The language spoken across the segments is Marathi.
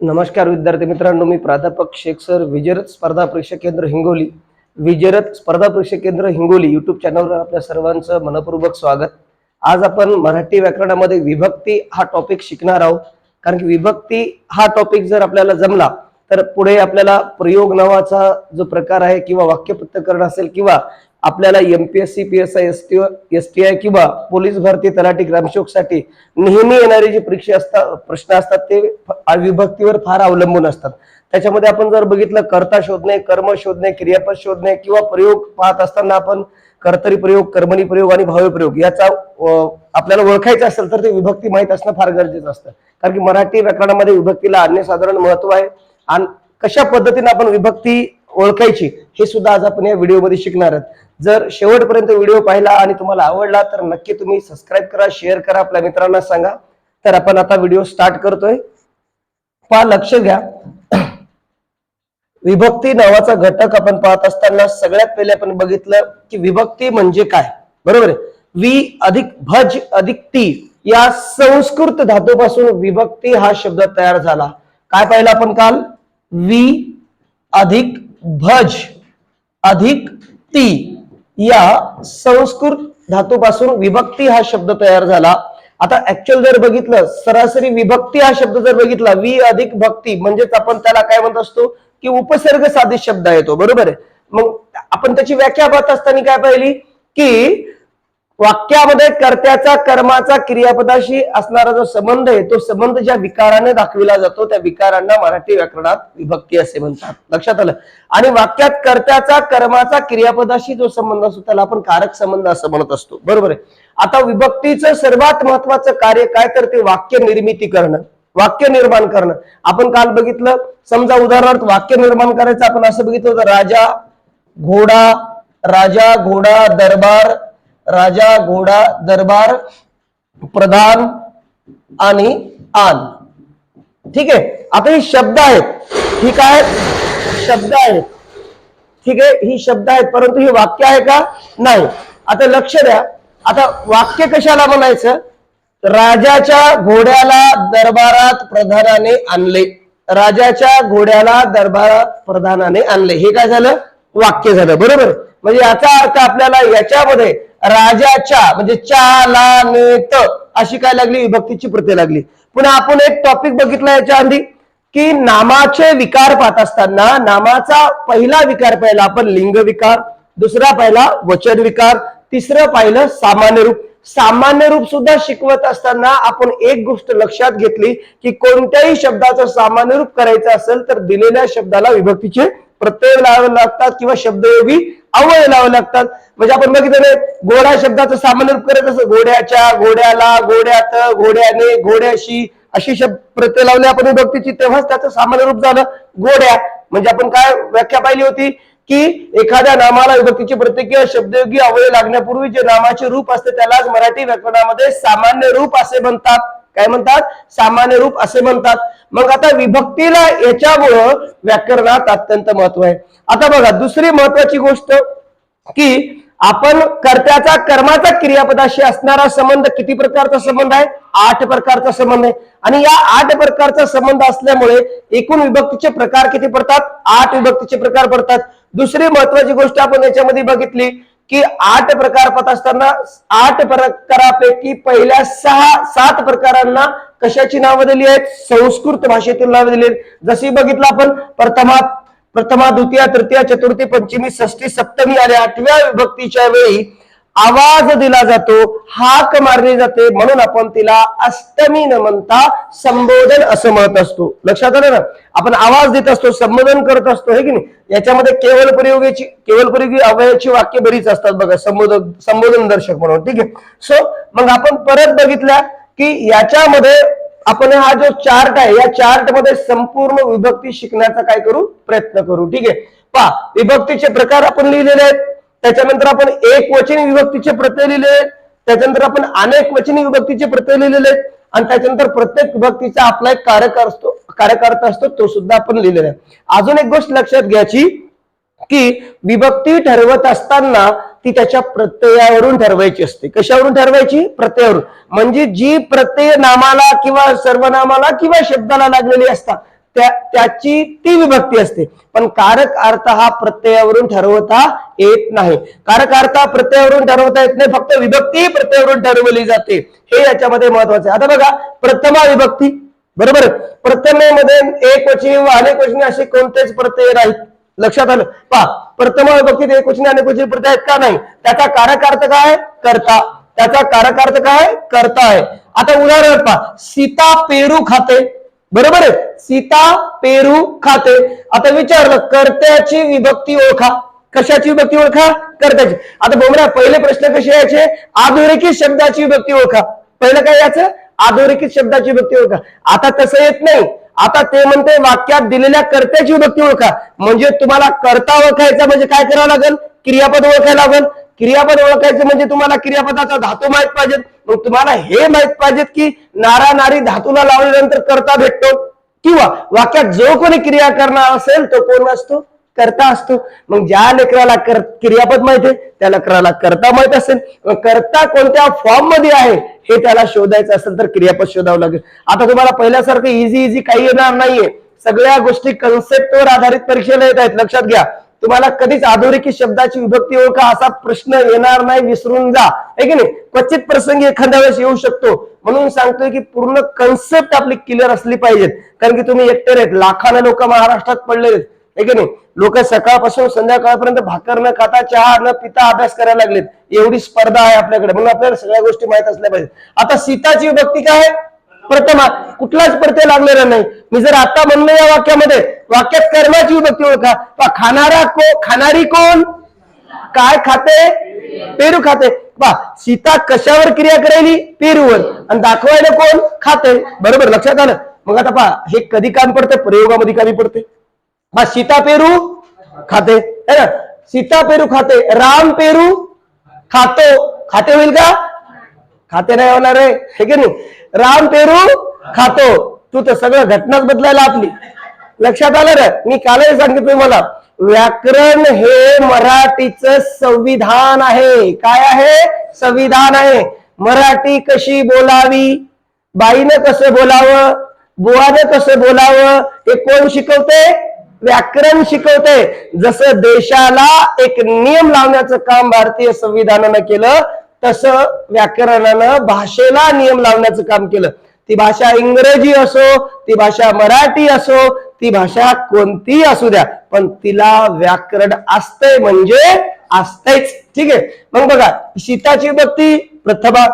नमस्कार विद्यार्थी मित्रांनो मी प्राध्यापक शेख सर विजरत स्पर्धा परीक्षा केंद्र हिंगोली विजरत स्पर्धा परीक्षा केंद्र हिंगोली युट्यूब चॅनलवर आपल्या सर्वांचं मनपूर्वक स्वागत. आज आपण मराठी व्याकरणामध्ये विभक्ती हा टॉपिक शिकणार आहोत. कारण की विभक्ती हा टॉपिक जर आपल्याला जमला तर पुढे आपल्याला प्रयोग नावाचा जो प्रकार आहे किंवा वाक्यपृथ्थकरण असेल किंवा आपल्याला M P S C P S I S T S T I किंवा पोलीस भरती तलाठी ग्रामसेवकसाठी नेहमी येणारी जी परीक्षा असतात प्रश्न असतात ते विभक्तीवर फार अवलंबून असतात. त्याच्यामध्ये आपण जर बघितलं कर्ता शोधणे कर्म शोधणे क्रियापद शोधणे किंवा प्रयोग पाहत असताना आपण कर्तरी प्रयोग कर्मणी प्रयोग आणि भावी प्रयोग याचा आपल्याला ओळखायचं असेल तर ते विभक्ती माहीत असणं फार गरजेचं असतं. कारण की मराठी व्याकरणामध्ये विभक्तीला अन्यसाधारण महत्त्व आहे. आणि कशा पद्धतीने आपण विभक्ती ओळखायची हे सुद्धा आज आपण या व्हिडिओमध्ये शिकणार आहोत. जर शेवटपर्यंत व्हिडिओ पाहिला आणि तुम्हाला आवडला तर नक्की तुम्ही सबस्क्राईब करा शेअर करा आपल्या मित्रांना सांगा. तर आपण आता व्हिडिओ स्टार्ट करतोय. पहा लक्ष घ्या. विभक्ती नावाचा घटक आपण पाहत असताना सगळ्यात पहिले आपण बघितलं की विभक्ती म्हणजे काय? बरोबर आहे? वी अधिक भज अधिक ती या संस्कृत धातूपासून विभक्ती हा शब्द तयार झाला. काय पाहिलं आपण काल? वी अधिक भज अधिक ती या संस्कृत धातूपासून विभक्ती हा शब्द तयार झाला. आता ऍक्च्युअल जर बघितलं सरासरी विभक्ती हा शब्द जर बघितला वी अधिक भक्ती म्हणजेच आपण त्याला काय म्हणत असतो? की उपसर्ग साधित शब्द येतो बरोबर आहे? मग आपण त्याची व्याख्या पाहत असताना काय पाहिली? की वाक्यामध्ये कर्त्याचा कर्माचा क्रियापदाशी असणारा जो संबंध आहे तो संबंध ज्या विकाराने दाखविला जातो त्या विकारांना मराठी व्याकरणात विभक्ती असे म्हणतात. लक्षात आलं? आणि वाक्यात कर्त्याचा कर्माचा क्रियापदाशी जो संबंध असतो त्याला आपण कारक संबंध असं म्हणत असतो. बरोबर आहे? आता विभक्तीचं सर्वात महत्वाचं कार्य काय? तर ते वाक्य निर्मिती करणं. वाक्य निर्माण करणं. आपण काल बघितलं समजा उदाहरणार्थ वाक्य निर्माण करायचं आपण असं बघितलं होतं राजा घोडा राजा घोडा दरबार राजा घोडा दरबार प्रधान आणि आन. ठीक आहे? आता ही शब्द आहेत. ठीक आहे शब्द आहेत. ठीक आहे? ही शब्द आहेत. परंतु ही वाक्य आहे का? नाही. आता लक्ष द्या. आता वाक्य कशाला म्हणायचं? राजाच्या घोड्याला दरबारात प्रधानाने आणले. राजाच्या घोड्याला दरबारात प्रधानाने आणले. हे काय झालं? वाक्य झालं. बरोबर? म्हणजे याचा अर्थ आपल्याला याच्यामध्ये राजाच्या म्हणजे चालानेत अशी काय लागली? विभक्तीची प्रत्यय लागली. पुन्हा आपण एक टॉपिक बघितला याच्या आधी की नामाचे विकार पाहत असताना नामाचा पहिला विकार पाहिला आपण लिंग विकार दुसरा पाहिला वचन विकार तिसरं पाहिलं सामान्य रूप. सामान्य रूप सुद्धा शिकवत असताना आपण एक गोष्ट लक्षात घेतली की कोणत्याही शब्दाचं सामान्य रूप करायचं असेल तर दिलेल्या शब्दाला विभक्तीचे प्रत्यय लावावे लागतात किंवा शब्दयोगी अवय लावावे लागतात. म्हणजे आपण बघितलं नाही, घोडा शब्दाचं सामान्य रूप करत असं घोड्याच्या घोड्याला घोड्यात घोड्याने घोड्याशी अशी शब्द प्रत्यय लावले आपण विभक्तीची तेव्हाच त्याचं सामान्य रूप झालं. घोड्या. म्हणजे आपण काय व्याख्या पाहिली होती? की एखाद्या नामाला विभक्तीची प्रत्यय किंवा शब्दयोगी अवयव लागण्यापूर्वी जे नामाचे रूप असते त्यालाच मराठी व्याकरणामध्ये सामान्य रूप असे म्हणतात. काय म्हणतात? सामान्य रूप असे म्हणतात. मग आता विभक्तीला याच्यामुळं व्याकरणात अत्यंत महत्त्व आहे. आता बघा दुसरी महत्वाची गोष्ट की आपण कर्त्याचा कर्माचा क्रियापदाशी असणारा संबंध किती प्रकारचा संबंध आहे? आठ प्रकारचा संबंध आहे. आणि या आठ प्रकारचा संबंध असल्यामुळे एकूण विभक्तीचे प्रकार किती पडतात? आठ विभक्तीचे प्रकार पडतात. दुसरी महत्वाची गोष्ट आपण याच्यामध्ये बघितली की आठ प्रकार पाहत असताना आठ प्रकारापैकी पहिल्या सहा सात प्रकारांना कशाची नावं दिली आहेत? संस्कृत भाषेतील नावं दिली आहेत. जशी बघितलं आपण प्रथमा प्रथमा द्वितीय तृतीय चतुर्थी पंचमी षष्टी सप्तमी आणि आठव्या विभक्तीच्या वेळी आवाज दिला जातो हाक मारली जाते म्हणून आपण तिला अष्टमी न म्हणता संबोधन असं म्हणत असतो. लक्षात आलं ना? आपण आवाज देत असतो संबोधन करत असतो हे की नाही? याच्यामध्ये केवळ प्रयोगाची केवळ प्रयोगी अवयाची वाक्य बरीच असतात बघा संबोधन संबोधन दर्शक म्हणून ठीक आहे? सो मग आपण परत बघितल्या की याच्यामध्ये आपण हा जो चार्ट आहे या चार्टमध्ये संपूर्ण विभक्ती शिकण्याचा काय करू? प्रयत्न करू ठीक आहे? पहा विभक्तीचे प्रकार आपण लिहिलेले आहेत. त्याच्यानंतर आपण एक वचनी विभक्तीचे प्रत्यय लिहिले त्याच्यानंतर आपण अनेक वचनी विभक्तीचे प्रत्यय लिहिलेले आहेत आणि त्याच्यानंतर प्रत्येक विभक्तीचा आपला एक कार्यकार असतो कार्यकर्ता असतो तो सुद्धा आपण लिहिलेला आहे. अजून एक गोष्ट लक्षात घ्यायची की विभक्ती ठरवत असताना ती त्याच्या प्रत्ययावरून ठरवायची असते. कशावरून ठरवायची? प्रत्ययावरून. म्हणजे जी प्रत्यय नामाला किंवा सर्वनामाला किंवा शब्दाला लागलेली असतात त्याची ती विभक्ती असते. पण कारक अर्थ हा प्रत्ययावरून ठरवता येत नाही. कारक अर्थ हा प्रत्ययावरून ठरवता येत नाही. फक्त विभक्ती प्रत्ययावरून ठरवली जाते. हे याच्यामध्ये महत्वाचं आहे. आता बघा प्रथमा विभक्ती. बरोबर? प्रथमेमध्ये एक वचनी व अनेक वचनी असे कोणतेच प्रत्यय नाहीत. लक्षात आलं? पहा प्रथमा विभक्तीत एक वचनी अनेक वचनी प्रत्यय आहेत का नाही? त्याचा कारक अर्थ काय? करता. त्याचा कारक अर्थ काय? करता आहे. आता उदाहरण पहा. सीता पेरू खाते. बरोबर आहे? सीता पेरू खाते. आता विचारलं कर्त्याची विभक्ती ओळखा. कशाची विभक्ती ओळखा? कर्त्याची. आता बोमरा पहिले प्रश्न कसे यायचे? अधोरेखित शब्दाची विभक्ती ओळखा. पहिलं काय यायचं? अधोरेखित शब्दाची विभक्ती ओळखा. आता तसं येत नाही. आता ते म्हणते वाक्यात दिलेल्या कर्त्याची विभक्ती ओळखा. म्हणजे तुम्हाला कर्ता ओळखायचा म्हणजे काय करावं लागेल? क्रियापद ओळखायला लागेल. क्रियापद ओळखायचं म्हणजे तुम्हाला क्रियापदाचा धातू माहीत पाहिजे. मग तुम्हाला हे माहीत पाहिजेत की नारा नारी धातूला लावल्यानंतर करता भेटतो. किंवा वाक्यात जो कोणी क्रिया करणार असेल तो कोण असतो? करता असतो. मग ज्या लेकराला कर क्रियापद माहीत आहे त्या लेकराला करता माहीत असेल. करता कोणत्या फॉर्ममध्ये आहे हे त्याला शोधायचं असेल तर क्रियापद शोधावं लागेल. आता तुम्हाला पहिल्यासारखं इझी इझी काही येणार नाहीये. सगळ्या गोष्टी कन्सेप्टवर आधारित परीक्षेला येत आहेत. लक्षात घ्या. तुम्हाला कधीच अधोरेखित शब्दाची विभक्ती ओळखा असा प्रश्न येणार नाही विसरून जा. आहे की नाही? क्वचित प्रसंगी एखाद्या वेळेस येऊ शकतो. म्हणून सांगतोय की पूर्ण कन्सेप्ट आपली क्लिअर असली पाहिजेत. कारण की तुम्ही एकटे आहेत लाखाने लोक महाराष्ट्रात पडले आहेत. आहे की नाही? लोक सकाळपासून संध्याकाळपर्यंत भाकर न खाता चहा न पिता अभ्यास करायला लागलेत. एवढी स्पर्धा आहे आपल्याकडे. म्हणून आपल्याला सगळ्या गोष्टी माहीत असल्या पाहिजेत. आता सीताची विभक्ती काय? आहे? प्रथमा कुठलाच प्रत्यय लागलेला नाही. मी जर आता म्हणलो या वाक्यामध्ये वाक्यात कर्माची विभक्ती ओळखा. पहा, खाणारा को खाणारी कोण? काय खाते? पेरू खाते. पा सीता कशावर क्रिया करायली पेरूवर. आणि दाखवायला कोण? खाते. बरोबर लक्षात आलं? मग आता पहा हे कधी काम पडते प्रयोगामध्ये कमी पडते बा सीता पेरू खाते. है ना? सीता पेरू खाते. राम पेरू खातो. खाते होईल का? खाते नाही होणार आहे हे की नाही? राम पेरू खातो. तू तर सगळं घटनाच बदलायला आपली. लक्षात आलं रे? मी कालही सांगितलं मला व्याकरण हे मराठीचं संविधान आहे. काय आहे? संविधान आहे. मराठी कशी बोलावी? बाईनं कसं बोलावं? बुवानं कसं बोलावं? हे कोण शिकवते? व्याकरण शिकवते. जसं देशाला एक नियम लावण्याचं काम भारतीय संविधानानं केलं तसं व्याकरणानं भाषेला नियम लावण्याचं काम केलं. ती भाषा इंग्रजी असो ती भाषा मराठी असो ती भाषा कोणतीही असू द्या पण तिला व्याकरण असतंय म्हणजे असतंयच. ठीक आहे? मग बघा सीताची विभक्ती प्रथमा.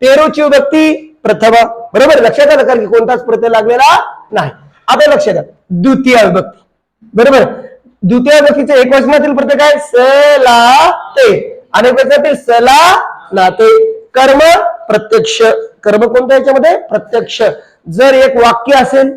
पेरूची विभक्ती प्रथमा. बरोबर? लक्षात आलं कारण की कोणताच प्रत्यय लागलेला नाही. आता लक्षात द्या द्वितीय विभक्ती बरोबर? द्वितीय विभक्तीचे एक वचनातील प्रत्यय काय? सला ते आणि एक वचनातील सला नाते कर्म प्रत्यक्ष. कर्म कोणत्या याच्यामध्ये? प्रत्यक्ष. जर एक वाक्य असेल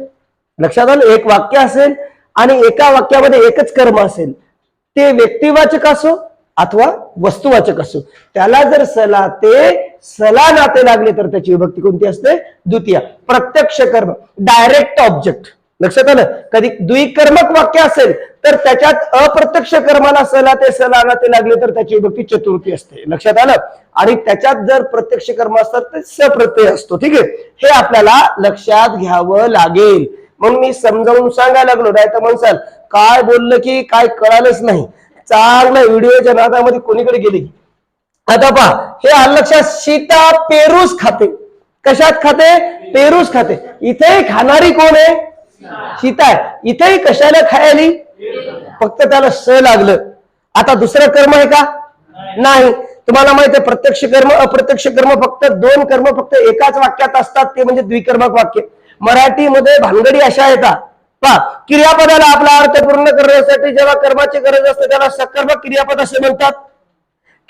लक्षात आलं? एक वाक्य असेल आणि एका वाक्यामध्ये एकच कर्म असेल. ते व्यक्तिवाचक असो अथवा वस्तुवाचक असो. त्याला जर सला ते सला नाते लागले तर त्याची विभक्ती कोणती असते? द्वितीय. प्रत्यक्ष कर्म. डायरेक्ट ऑब्जेक्ट लक्षात आलं? कधी द्विकर्मक वाक्य असेल तर त्याच्यात अप्रत्यक्ष कर्माला सला ते सला नाते लागले तर त्याची विभक्ती चतुर्थी असते. लक्षात आलं? आणि त्याच्यात जर प्रत्यक्ष कर्म असतात तर सप्रत्यय असतो. ठीक आहे? हे आपल्याला लक्षात घ्यावं लागेल. मग मी समजावून सांगायला लागलो. नाही तर म्हणसाल काय बोललं की काय कळालंच नाही. चांगला व्हिडिओच्या नादामध्ये कोणीकडे गेली? आता पहा हे आलं लक्षात सीता पेरूस खाते. कशात खाते? पेरूस खाते. इथे खाणारी कोण आहे? सीता आहे. इथेही कशाला खायली? फक्त त्याला स लागलं. आता दुसरं कर्म आहे का? नाही. तुम्हाला माहीत आहे प्रत्यक्ष कर्म अप्रत्यक्ष कर्म फक्त दोन कर्म फक्त एकाच वाक्यात असतात ते म्हणजे द्विकर्मक वाक्य. मराठीमध्ये भानगडी अशा येतात. पा क्रियापदाला आपला अर्थ पूर्ण करण्यासाठी जेव्हा कर्माची गरज असते त्याला सकर्मक क्रियापद असे म्हणतात.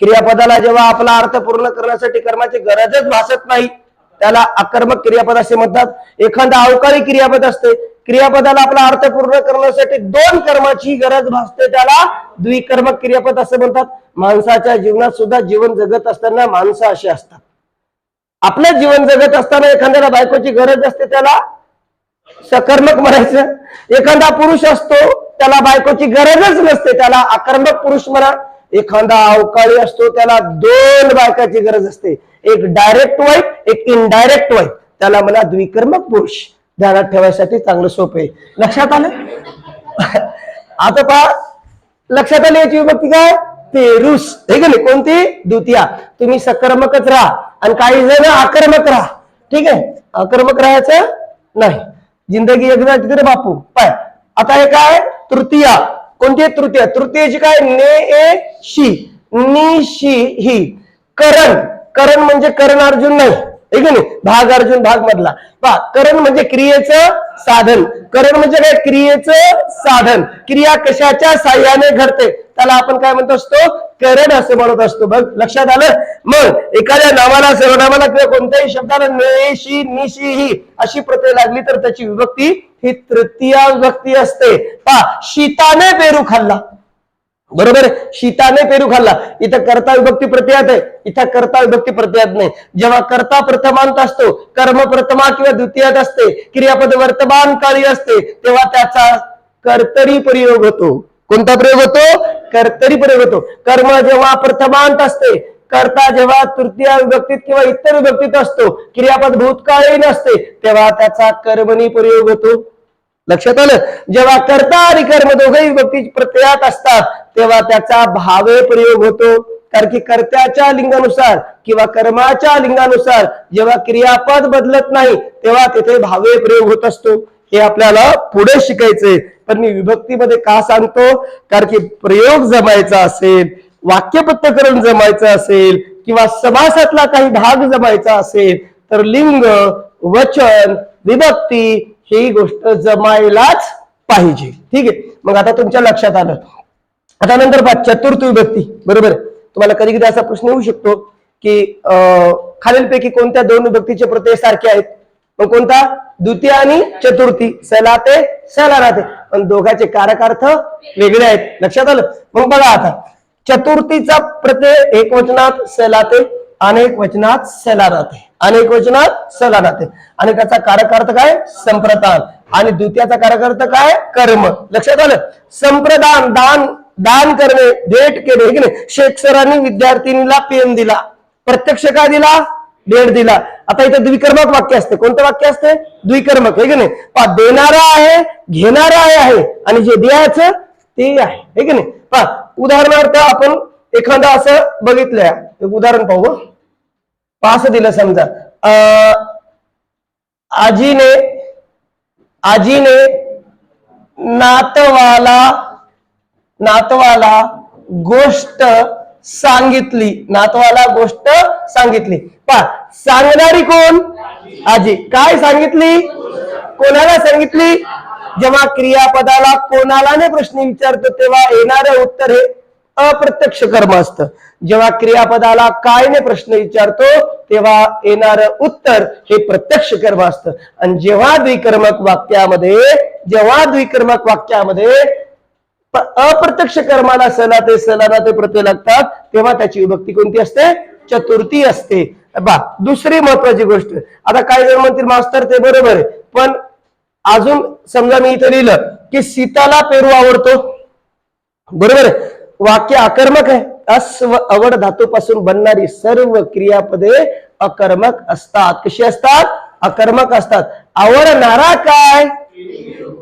क्रियापदाला जेव्हा आपला अर्थ पूर्ण करण्यासाठी कर्माची गरजच भासत नाही त्याला अकर्मक क्रियापद असे म्हणतात. एखादा अवकाळी क्रियापद असते क्रियापदाला आपला अर्थ पूर्ण करण्यासाठी दोन कर्माची गरज भासते त्याला द्विकर्मक क्रियापद असे म्हणतात. माणसाच्या जीवनात सुद्धा जीवन जगत असताना माणसं अशी असतात. आपलं जीवन जगत असताना एखाद्याला बायकोची गरज असते त्याला सकर्मक म्हणायचं. एखादा पुरुष असतो त्याला बायकोची गरजच नसते त्याला आक्रमक पुरुष म्हणा. एखादा अवकाळी असतो त्याला दोन बायकाची गरज असते. एक डायरेक्ट वाईफ एक इनडायरेक्ट वाईफ त्याला म्हणा द्विकर्मक पुरुष. ध्यानात ठेवायसाठी चांगलं सोपं आहे. लक्षात आलं? आता पहा लक्षात आली याची विभक्ती काय? पेरुस. हे का नाही? कोणती? द्वितीया. तुम्ही सकर्मकच राहा. आणि काही जण आक्रमक राहा. ठीक आहे? आक्रमक राहायचं नाही. जिंदगी एकदा तिथे बापू. पाय. आता हे काय? तृतीया. कोणती आहे तृतीया? तृतीयाची काय? ने ए शी. नि शी ही. करण. करण म्हणजे करण अर्जुन नाही. ठीक आहे नाही? भाग अर्जुन भाग मधला. पहा करण म्हणजे क्रियेचं साधन. करण म्हणजे काय? क्रियेचं साधन. क्रिया कशाच्या साह्याने घडते? त्याला आपण काय म्हणतो असतो? करण असं म्हणत असतो. बघ लक्षात आलं? मग एखाद्या नावाला सर्वनामाला किंवा कोणत्याही शब्दाला नेशी निशी ही अशी प्रत्यय लागली तर त्याची विभक्ती ही तृतीया विभक्ती असते. पहा शीताने पेरू खाल्ला. बरोबर शीताने पेरू खाल्ला. इथं कर्ता विभक्ती प्रत्यात आहे. इथं कर्ता विभक्ती प्रत्यात नाही. जेव्हा कर्ता प्रथमांत असतो कर्म प्रथमा किंवा द्वितीयात असते क्रियापद वर्तमान काळी असते तेव्हा त्याचा कर्तरी प्रयोग होतो. कोणता प्रयोग होतो? कर्तरी प्रयोग होतो. कर्म जेव्हा प्रथमांत असते कर्ता जेव्हा तृतीय विभक्तीत किंवा इतर विभक्तीत असतो क्रियापद भूतकाळी नसते तेव्हा त्याचा कर्मणी प्रयोग होतो. लक्षात आलं? जेव्हा कर्ता आणि कर्म दोघेही विभक्ती प्रत्ययात असतात तेव्हा त्याचा भावे प्रयोग होतो. कारण की कर्त्याच्या लिंगानुसार किंवा कर्माच्या लिंगानुसार जेव्हा क्रियापद बदलत नाही तेव्हा तिथे भावे प्रयोग होत असतो. हे आपल्याला पुढे शिकायचंय. पण मी विभक्तीमध्ये का सांगतो? कारण की प्रयोग जमायचा असेल वाक्यपत्रकरण जमायचं असेल किंवा समासातला काही भाग जमायचा असेल तर लिंग वचन विभक्ती ही गोष्ट जमायलाच पाहिजे. ठीक आहे? मग आता तुमच्या लक्षात आलं. आता नंतर पहा चतुर्थ विभक्ती. बरोबर? तुम्हाला कधी कधी असा प्रश्न येऊ शकतो की अं, खालीलपैकी कोणत्या दोन विभक्तीचे प्रत्यय सारखे आहेत? मग कोणता? द्वितीय आणि चतुर्थी. सलाते सलाराते पण दोघांचे कारकार्थ वेगळे आहेत. लक्षात आलं? मग बघा आता. चतुर्थीचा प्रत्यय एक वचनात सलाते अनेक वचनात सलाराते अनेक वचनात सलाराते आणि त्याचा कारकार्थ काय? संप्रदान. आणि द्वितीयाचा कारकार्थ काय? कर्म. लक्षात आलं? संप्रदान दान दान करणे भेट केले हे की नाही? शेख सरांनी विद्यार्थिनीला पेन दिला. प्रत्यक्ष काय दिला? भेट दिला. आता इथं द्विकर्मक वाक्य असते. कोणतं वाक्य असते? द्विकर्मक. हे की नाही? पा देणारा आहे घेणारा आहे आहे. आणि जे द्यायचं ते आहे. हे की नाही? पा उदाहरणार्थ आपण एखादा असं बघितलंय. एक उदाहरण पाहू पास दिलं समजा. अं, आजीने आजीने नातवाला नातवाला गोष्ट सांगितली. नातवाला गोष्ट सांगितली. पा सांगणारी कोण? आजी. काय सांगितली? कोणाला सांगितली? जेव्हा क्रियापदाला कोणाला प्रश्न विचारतो तेव्हा येणारं उत्तर हे अप्रत्यक्ष कर्म असतं. जेव्हा क्रियापदाला काय ने प्रश्न विचारतो तेव्हा येणार उत्तर हे प्रत्यक्ष कर्म असतं. आणि जेव्हा द्विकर्मक वाक्यामध्ये जेव्हा द्विकर्मक वाक्यामध्ये अप्रत्यक्ष कर्माला सला ते सलाना ते प्रत्यय लागतात तेव्हा त्याची विभक्ती कोणती असते? चतुर्थी असते. बा दुसरी महत्वाची गोष्ट. आता काय जण म्हणतील मास्तर ते बरोबर आहे. पण अजून समजा मी इथं लिहिलं की सीताला पेरू आवडतो. बरोबर वाक्य आकर्मक आहे. अस्व अवड धातूपासून बनणारी सर्व क्रियापदे अकर्मक असतात. कशी असतात? अकर्मक असतात. आवडणारा काय?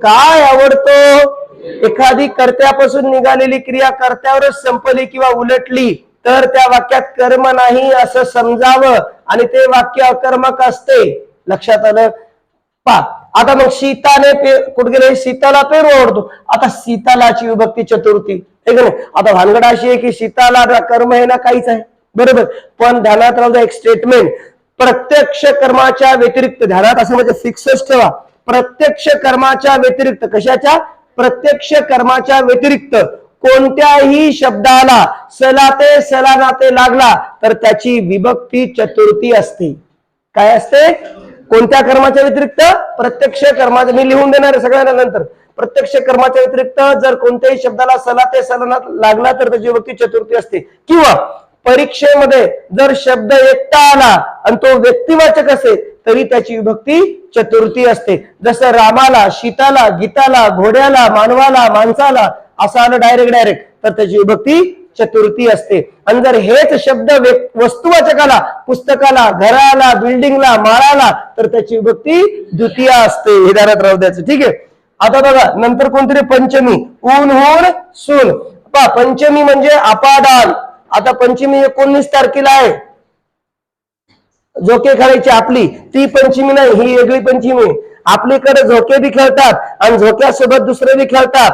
काय आवडतो? एखादी कर्त्यापासून निघालेली क्रिया कर्त्यावरच संपली किंवा उलटली तर त्या वाक्यात कर्म नाही असं समजावं आणि ते वाक्य अकर्मक असते. लक्षात आलं? पा आता मग सीताने पे कुठे गेले? सीताला पेरू आवडतो. आता सीतालाची विभक्ती चतुर्थी. हे का नाही? आता भानगड अशी आहे की सीताला कर्म आहे ना काहीच आहे. बरोबर? पण ध्यानात राहू एक स्टेटमेंट प्रत्यक्ष कर्माच्या व्यतिरिक्त ध्यानात असं म्हणजे फिक्सच ठेवा. प्रत्यक्ष कर्माच्या व्यतिरिक्त. कशाच्या? प्रत्यक्ष कर्माच्या व्यतिरिक्त. कोणत्याही शब्दाला सलाते सलानाते लागला तर त्याची विभक्ती चतुर्थी असते. काय असते? कोणत्या कर्माच्या व्यतिरिक्त? प्रत्यक्ष कर्माच्या मी लिहून देणार आहे सगळ्यांना नंतर. प्रत्यक्ष कर्माच्या व्यतिरिक्त जर कोणत्याही शब्दाला सला ते सलनात लागला तर त्याची व्यक्ती चतुर्थी असते. किंवा परीक्षेमध्ये जर शब्द एकटा आला आणि तो व्यक्तिवाचक असेल तरी त्याची विभक्ती चतुर्थी असते. जसं रामाला सीताला गीताला घोड्याला मानवाला माणसाला असं आलं डायरेक्ट डायरेक्ट तर त्याची विभक्ती चतुर्थी असते. आणि जर हेच शब्द वस्तुवाचकाला पुस्तकाला घराला बिल्डिंगला माळाला तर त्याची विभक्ती द्वितीय असते. हे ध्यानात राहू द्यायचं. ठीक आहे? आता बघा नंतर कोणतरी पंचमी. ऊन होऊन सून. पा पंचमी म्हणजे अपादान. आता पंचमी एकोणीस तारखेला आहे. झोके खेळायची आपली. ती पंचमी नाही ही वेगळी पंचमी. आहे. आपलीकडे झोके बी खेळतात आणि झोक्यासोबत दुसरे बी खेळतात.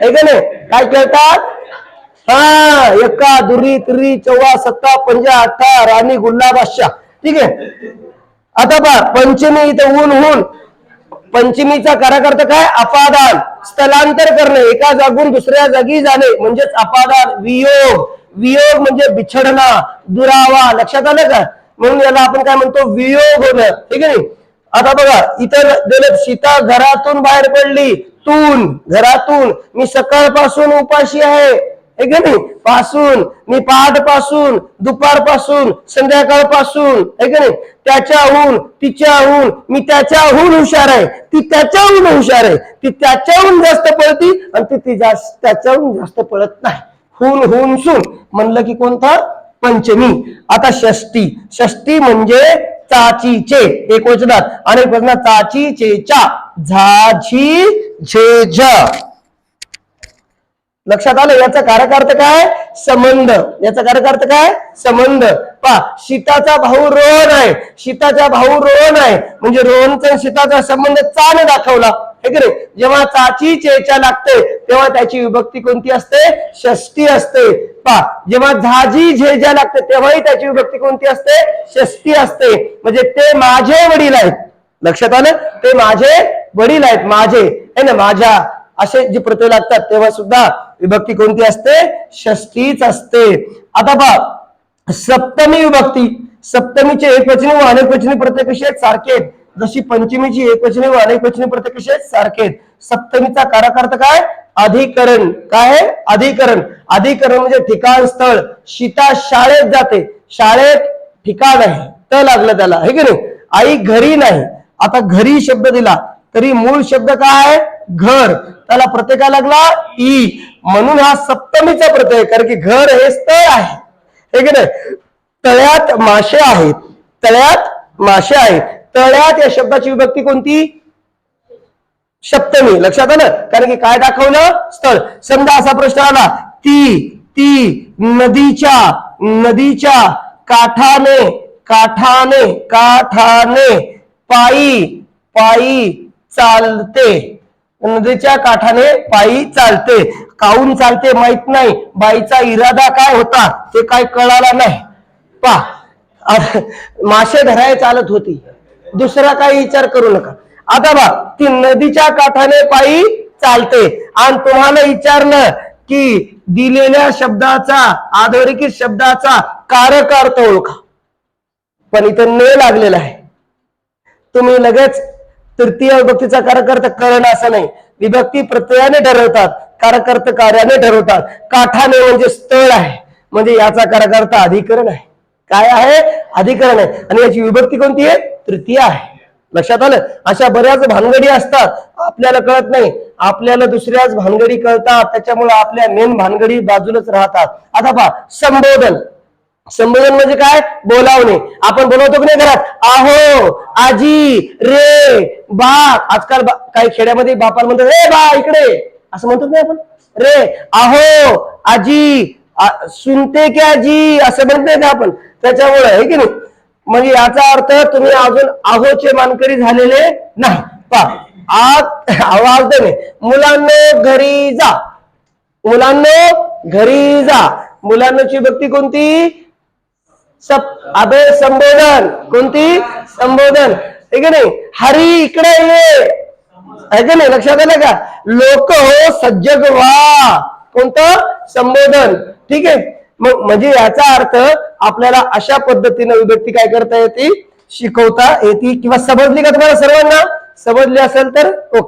है का नाही? काय खेळतात? हा एका दुरी त्री चौवा सत्ता पंजा अठ्ठा राणी गुल्ला बादशाह. ठीक आहे? आता पहा पंचमी इथं ऊन होऊन पंचमीचा कराकर्थ काय? अपादान. स्थलांतर करणे. एका जागून दुसऱ्या जागी जाणे. म्हणजेच अपादान वियोग. वियोग म्हणजे बिछडणा दुरावा. लक्षात आलं का? म्हणून याला आपण काय म्हणतो? वियोग होणं. ठीक आहे आता बघा इतर दिलं सीता घरातून बाहेर पडली. तून. घरातून. मी सकाळपासून उपाशी आहे. हे का नाही. पासून मी पहाटपासून दुपारपासून संध्याकाळपासून हे का नाही. त्याच्याहून तिच्याहून मी त्याच्याहून हुशार आहे. ती त्याच्याहून हुशार आहे. ती त्याच्याहून जास्त पळती आणि ती ती जास्त त्याच्याहून जास्त पळत नाही. हुन हुन सून. म्हणलं की कोणता? पंचमी. आता षष्टी षष्टी म्हणजे चाचीचे. एक वचनात. अनेक वचनात चाचीचेच्या. झाझी झे झेझ. लक्षात आलं? याचा कारकार्थ काय? संबंध. याचा कारकार्थ काय? संबंध. पा सीताचा भाऊ रोहन आहे. सीताचा भाऊ रोहन आहे. म्हणजे रोहनचा शीताचा सीताचा संबंध चाल दाखवला. हे की नाही? जेव्हा चाची चेचा लागते तेव्हा त्याची विभक्ती कोणती असते? षष्टी असते. पा जेव्हा झाजी झेजा लागते तेव्हाही त्याची विभक्ती कोणती असते? षष्टी असते. म्हणजे ते माझे वडील आहेत. लक्षात आलं? ते माझे वडील आहेत माझे. है ना? माझ्या. असे जे प्रत्यय लागतात तेव्हा सुद्धा विभक्ती कोणती असते? षष्टीच असते. आता बघ सप्तमी विभक्ती. सप्तमीचे एकवचनी व अनेकवचनी प्रत्यय कसे आहेत? सारखे आहेत. जशी पंचमीची एकवचनी व अनेकवचनी प्रत्यय कसे आहेत? सारखे आहेत. सप्तमीचा काराकार्थ काय? अधिकरण. काय आहे? अधिकरण. अधिकरण म्हणजे ठिकाण स्थळ. सीता शाळेत जाते. शाळेत ठिकाण आहे. त लागलं त्याला. हे की नाही? आई घरी नाही. आता घरी शब्द दिला. तरी मूळ शब्द काय आहे? घर. त्याला प्रत्यय काय लागला? ई. म्हणून हा सप्तमीचा प्रत्यय कारण की घर हे स्थळ आहे. हे की नाही? तळ्यात मासे आहेत. तळ्यात मासे आहेत. तळ्यात या शब्दाची विभक्ती कोणती? सप्तमी. लक्षात आलं? कारण की काय दाखवलं? स्थळ. समजा असा प्रश्न आला. ती ती नदीच्या नदीच्या काठाने काठाने काठाने पायी पायी चालते. नदीच्या काठाने पायी चालते. काऊन चालते माहीत नाही. बाईचा इरादा काय होता ते काय कळाला नाही. पा. मासे धराय चालत होती. दुसरा काही विचार करू नका. आता बा ती नदीच्या काठाने पायी चालते. आणि तुम्हाला विचारलं की दिलेल्या शब्दाचा अधोरेखित शब्दाचा कारक अर्थ ओळखा. पण इथं ने लागलेला आहे. तुम्ही लगेच तृतीय विभक्तीचा कार्यकर्ता करण असं नाही. विभक्ती प्रत्ययाने ठरवतात कार्यकर्त कार्याने ठरवतात. काठाने म्हणजे स्थळ आहे. म्हणजे याचा कार्यकर्ता अधिकरण आहे. काय आहे? अधिकरण आहे. आणि याची विभक्ती कोणती आहे? तृतीय आहे. लक्षात आलं? अशा बऱ्याच भानगडी असतात. आपल्याला कळत नाही. आपल्याला दुसऱ्याच भानगडी कळतात. त्याच्यामुळे आपल्या मेन भानगडी बाजूलाच राहतात. आता पहा संबोधन. संबोधन म्हणजे काय? बोलावणे. आपण बोलवतो की नाही घरात? आहो आजी रे बा आजकाल बा- काही खेड्यामध्ये बापाला म्हणतात रे बा इकडे. असं म्हणतो नाही आपण? रे आहो आजी आ- सुनते की आजी? असं म्हणत नाही का आपण? त्याच्यामुळे आहे की नाही? म्हणजे याचा अर्थ तुम्ही अजून आहोचे मानकरी झालेले नाही. पा आत आवाज देणे. मुलांना घरी जा. मुलांना घरी जा. मुलांची भक्ती कोणती? सप अबे संबोधन कोणती? संबोधन. आहे की नाही? हरी इकडे ये. आहे की नाही? लक्षात आलं का? लोक हो सज्जग व्हा. कोणतं? संबोधन. ठीक आहे? मग म्हणजे याचा अर्थ आपल्याला अशा पद्धतीने विभक्ती काय करता येते? शिकवता येते किंवा समजली का तुम्हाला सर्वांना? समजली असेल तर ओके